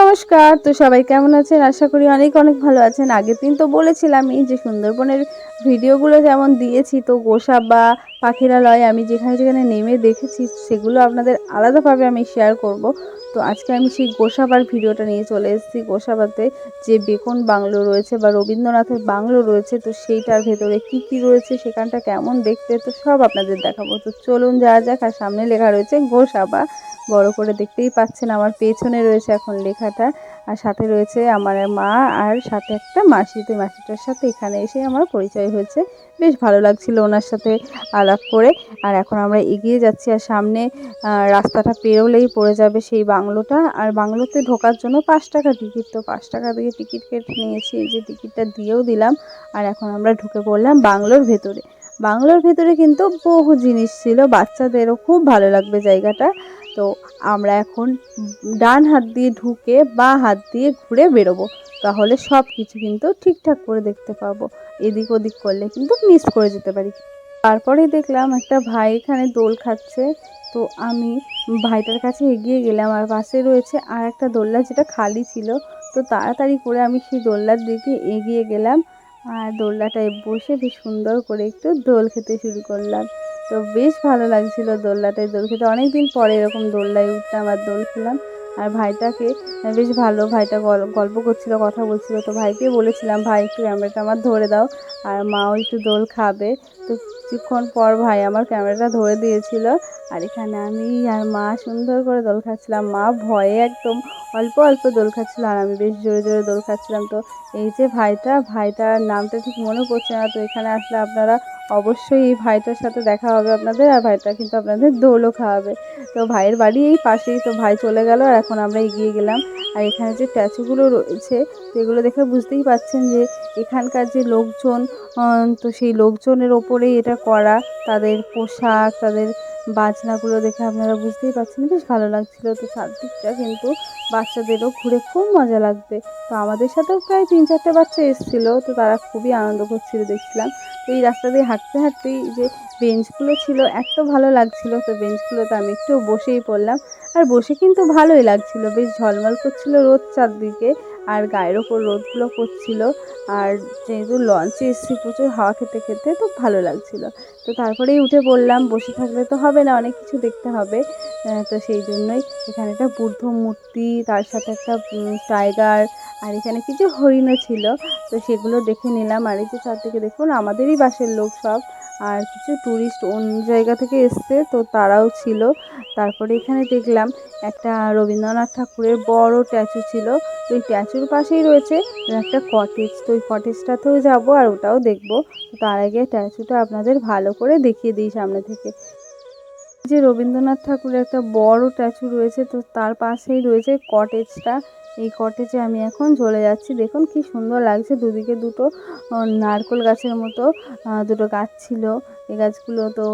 নমস্কার, তো সবাই কেমন আছেন? আশা করি অনেক অনেক ভালো আছেন। আগের দিন তো বলেছিলামই যে সুন্দরবনের ভিডিওগুলো যেমন দিয়েছি, তো গোসা বা পাখিরালয় আমি যেখানে যেখানে নেমে দেখেছি, সেগুলো আপনাদের আলাদাভাবে আমি শেয়ার করব। তো আজকে আমি সেই গোসাবার ভিডিওটা নিয়ে চলে এসেছি। গোসাবাতে যে বেকন বাংলো রয়েছে বা রবীন্দ্রনাথের বাংলো রয়েছে, তো সেইটার ভেতরে কি কি রয়েছে, সেখানটা কেমন দেখতে, তো সব আপনাদের দেখাবো। তো চলুন যাওয়া যাক, আর সামনে লেখা রয়েছে গোসাবা বড় করে দেখতেই পাচ্ছেন আমার পেছনে রয়েছে এখন লেখাটা আর সাথে রয়েছে আমার মা আর সাথে একটা মাসি। তো মাসিটার সাথে এখানে এসে আমার পরিচয় হয়েছে। বেশ ভালো লাগছিল ওনার সাথে আলাপ করে। আর এখন আমরা এগিয়ে যাচ্ছি আর সামনে রাস্তাটা পেরোলেই পড়ে যাবে সেই বাংলোটা। আর বাংলোতে ঢোকার জন্য পাঁচ টাকা টিকিট। তো পাঁচ টাকা দিয়ে টিকিট কেটে নিয়েছি। যে টিকিটটা দিয়েও দিলাম। আর এখন আমরা ঢুকে পড়লাম বাংলোর ভেতরে। বাংলোর ভেতরে কিন্তু বহু জিনিস ছিল। বাচ্চাদেরও খুব ভালো লাগবে জায়গাটা। তো আমরা এখন ডান হাত দিয়ে ঢুকে বা হাত দিয়ে ঘুরে বেরোবো। তাহলে সব কিছু কিন্তু ঠিকঠাক করে দেখতে পাবো। এদিক ওদিক করলে কিন্তু মিস করে যেতে পারি। তারপরে দেখলাম একটা ভাই এখানে দোল খাচ্ছে। তো আমি ভাইটার কাছে এগিয়ে গেলাম আর পাশে রয়েছে আর একটা দোলনা যেটা খালি ছিল। তো তাড়াতাড়ি করে আমি সেই দোলনার দিকে এগিয়ে গেলাম। আর দোলনাটায় বসে বেশ সুন্দর করে একটু দোল খেতে শুরু করলাম। তো বেশ ভালো লাগছিল দোলনাটায় দোল খেতে। অনেক দিন পরে এরকম দোলনায় উঠতাম আর দোল খেলাম। আর ভাইটাকে বেশ ভালো ভাইটা গল্প করছিল, কথা বলছিল। তো ভাইকে বলেছিলাম, ভাই, একটু ক্যামেরাটা আমার ধরে দাও। আর মাও একটু দোল খাবে। তো কিছুক্ষণ পর ভাই আমার ক্যামেরাটা ধরে দিয়েছিল। আর এখানে আমি আর মা সুন্দর করে দোল খাচ্ছিলাম। মা ভয়ে একদম অল্প অল্প দোল খাচ্ছিল আর আমি বেশ জোরে জোরে দোল খাচ্ছিলাম। তো এই যে ভাইটা, ভাইটার নামটা ঠিক মনে পড়ছে না। তো এখানে আসলে আপনারা অবশ্যই এই ভাইটার সাথে দেখা হবে আপনাদের আর ভাইটা কিন্তু আপনাদের দোলও খাওয়াবে। তো ভাইয়ের বাড়ি এই পাশেই, তো ভাই চলে গেল আর এখন আমরা এগিয়ে গেলাম। আর এখানে যে স্ট্যাচুগুলো রয়েছে সেগুলো দেখে বুঝতেই পাচ্ছেন যে এখানকার যে লোকজন তো সেই লোকজনের ওপরেই এটা করা, তাদের পোশাক, তাদের বাজনাগুলো দেখে আপনারা বুঝতেই পারছেন, বেশ ভালো লাগছিল। তো চারদিকটা কিন্তু বাচ্চাদেরও ঘুরে খুব মজা লাগবে। তো আমাদের সাথেও প্রায় তিন চারটে বাচ্চা এসেছিল, তো তারা খুবই আনন্দ করছিল দেখছিলাম। তো এই রাস্তা দিয়ে হাঁটতে হাঁটতেই যে বেঞ্চগুলো ছিল, এত ভালো লাগছিল। তো বেঞ্চগুলোতে আমি একটু বসেই পড়লাম। আর বসে কিন্তু ভালোই লাগছিল, বেশ ঝলমল করছিল রোদ চারদিকে। আর গায়ের ওপর রোদগুলো পড়ছিল। আর যেহেতু লঞ্চে এসেছি প্রচুর হাওয়া খেতে খেতে, তো ভালো লাগছিল। তো তারপরেই উঠে বললাম, বসে থাকলে তো হবে না, অনেক কিছু দেখতে হবে। তো সেই জন্যই এখানে একটা বুদ্ধ মূর্তি, তার সাথে একটা টাইগার আর এখানে কিছু হরিণও ছিল। তো সেগুলো দেখে নিলাম। আর এই যে চারদিকে দেখুন, আমাদেরই বাসের লোক সব। আর কিছু ট্যুরিস্ট অন্য জায়গা থেকে এসছে, তো তারাও ছিল। তারপরে এখানে দেখলাম একটা রবীন্দ্রনাথ ঠাকুরের বড় স্ট্যাচু ছিল। তো এই স্ট্যাচুর পাশেই রয়েছে একটা কটেজ তো ওই কটেজটাতেও যাব আর ওটাও দেখব। তার আগে স্ট্যাচুটা আপনাদের ভালো করে দেখিয়ে দিই সামনে থেকে। যে রবীন্দ্রনাথ ঠাকুরের একটা বড় স্ট্যাচু রয়েছে, তো তার পাশেই রয়েছে কটেজটা এই কটেজে আমি এখন চলে যাচ্ছি। দেখুন কি সুন্দর লাগছে। দুদিকে দুটো নারকোল গাছের মতো দুটো গাছ ছিল। এই গাছগুলো তো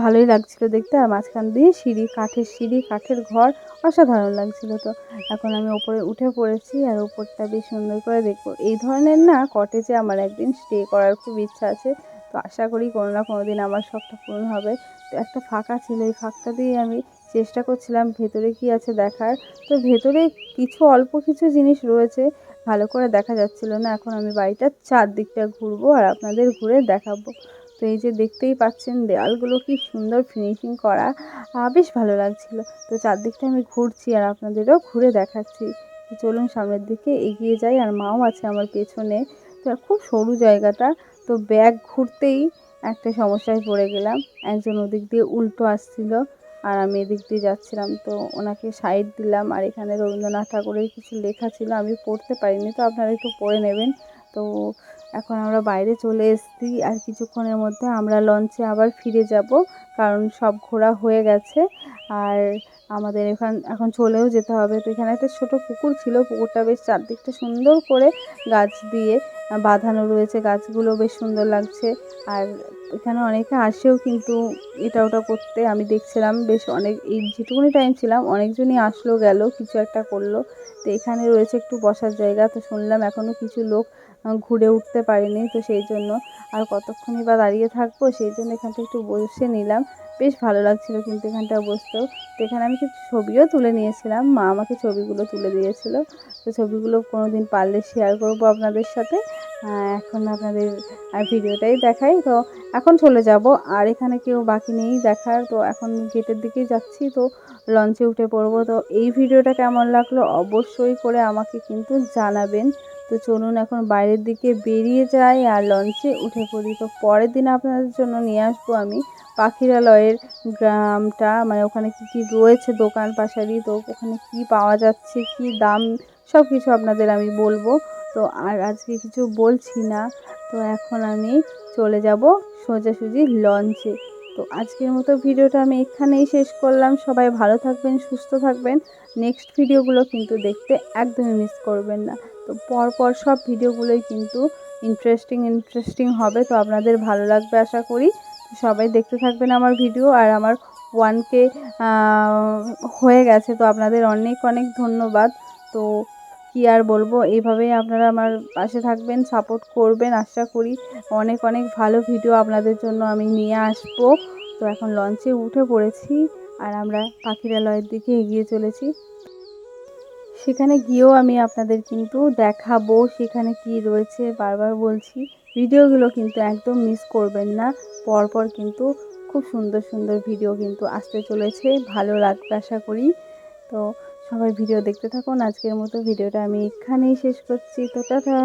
ভালোই লাগছিল দেখতে। আর মাঝখান দিয়ে সিঁড়ি, কাঠের সিঁড়ি, কাঠের ঘর অসাধারণ লাগছিল তো। এখন আমি ওপরে উঠে পড়েছি আর ওপরটা বেশ সুন্দর করে দেখব। এই ধরনের না কটেজে আমার একদিন স্টে করার খুব ইচ্ছা আছে। তো আশা করি কোনো না কোনো দিন আমার শখটা পূরণ হবে। তো একটা ফাঁকা ছিল। এই ফাঁকটা দিয়ে আমি চেষ্টা করছিলাম ভেতরে কি আছে দেখার। তো ভেতরে কিছু অল্প কিছু জিনিস রয়েছে, ভালো করে দেখা যাচ্ছিল না। এখন আমি বাড়িটার চারদিকটা ঘুরবো আর আপনাদের ঘুরে দেখাবো। তো এই যে দেখতেই পাচ্ছেন দেওয়ালগুলো কি সুন্দর ফিনিশিং করা। বেশ ভালো লাগছিল। তো চারদিকটা আমি ঘুরছি আর আপনাদেরও ঘুরে দেখাচ্ছি। চলুন সামনের দিকে এগিয়ে যাই আর মাও আছে আমার পেছনে। তো খুব সরু জায়গাটা। তো ব্যাগ ঘুরতেই একটা সমস্যায় পড়ে গেলাম। একজন ওদিক দিয়ে উল্টো আসছিল। আর আমি এদিক দিয়ে যাচ্ছিলাম, তো ওনাকে সাইড দিলাম। আর এখানে রবীন্দ্রনাথ ঠাকুরের কিছু লেখা ছিল, আমি পড়তে পারিনি, তো আপনারা একটু পড়ে নেবেন। তো এখন আমরা বাইরে চলে এসেছি, আর কিছুক্ষণের মধ্যে আমরা লঞ্চে আবার ফিরে যাব, কারণ সব ঘোরা হয়ে গেছে। আর আমাদের এখান, এখন চলেও যেতে হবে। তো এখানে একটা ছোট পুকুর ছিল, পুকুরটা বেশ চারদিকটা সুন্দর করে গাছ দিয়ে বাঁধানো রয়েছে, গাছগুলো বেশ সুন্দর লাগছে। আর এখানে অনেকে আসেও কিন্তু এটা ওটা করতে। আমি দেখছিলাম বেশ অনেক, এই যেটুকুনি টাইম ছিলাম, অনেকজনই আসলো, গেল, কিছু একটা করল। তো এখানে রয়েছে একটু বসার জায়গা। তো শুনলাম এখনও কিছু লোক ঘুরে উঠতে পারেনি। তো সেই জন্য আর কতক্ষণই বা দাঁড়িয়ে থাকব, সেই জন্য এখানটা একটু বসে নিলাম। বেশ ভালো লাগছিল কিন্তু এখানটা বসতেও। তো এখানে আমি কিছু ছবিও তুলে নিয়েছিলাম। মা আমাকে ছবিগুলো তুলে দিয়েছিল। তো ছবিগুলো কোনো দিন পারলে শেয়ার করব আপনাদের সাথে। এখন আপনাদের ভিডিওটাই দেখাই। তো এখন চলে যাব। আর এখানে কেউ বাকি নেই দেখার। তো এখন গেটের দিকেই যাচ্ছি। তো লঞ্চে উঠে পড়ব। তো এই ভিডিওটা কেমন লাগল অবশ্যই করে আমাকে কিন্তু জানাবেন। তো চলুন এখন বাইরের দিকে বেরিয়ে যাই আর লঞ্চে উঠে পড়ি। তো পরের দিন আপনাদের জন্য নিয়ে আসব আমি পাখিরালয়ের গ্রামটা। মানে ওখানে কি কি রয়েছে দোকান পাশারি? তো ওখানে কি পাওয়া যাচ্ছে, কি দাম? সব কিছু আপনাদের আমি বলব। তো আর আজকে কিছু বলছি না। তো এখন আমি চলে যাব সোজাসুজি লঞ্চে তো আজকের মতো ভিডিওটা আমি এখানেই শেষ করলাম। সবাই ভালো থাকবেন, সুস্থ থাকবেন। নেক্সট ভিডিওগুলো কিন্তু দেখতে একদমই মিস করবেন না। তো পরপর সব ভিডিওগুলোই কিন্তু ইন্টারেস্টিং ইন্টারেস্টিং হবে। তো আপনাদের ভালো লাগবে আশা করি। সবাই দেখতে থাকবেন আমার ভিডিও আর আমার ওয়ানকে হয়ে গেছে। তো আপনাদের অনেক অনেক ধন্যবাদ। তো কি আর বলব? এইভাবেই আপনারা আমার পাশে থাকবেন সাপোর্ট করবেন। আশা করি অনেক অনেক ভালো ভিডিও আপনাদের জন্য আমি নিয়ে আসব। তো এখন লঞ্চে উঠে পড়েছি আর আমরা পাখিরালয়ের দিকে এগিয়ে চলেছি। সেখানে গিয়েও আমি আপনাদের কিন্তু দেখাবো সেখানে কি রয়েছে, বারবার বলছি। ভিডিওগুলো কিন্তু একদম মিস করবেন না। পরপর কিন্তু খুব সুন্দর সুন্দর ভিডিও কিন্তু আসতে চলেছে। ভালো লাগবে আশা করি। তো সবাই ভিডিও দেখতে থাকুন। আজকের মতো ভিডিওটা আমি এখানেই শেষ করছি। তো টাটা।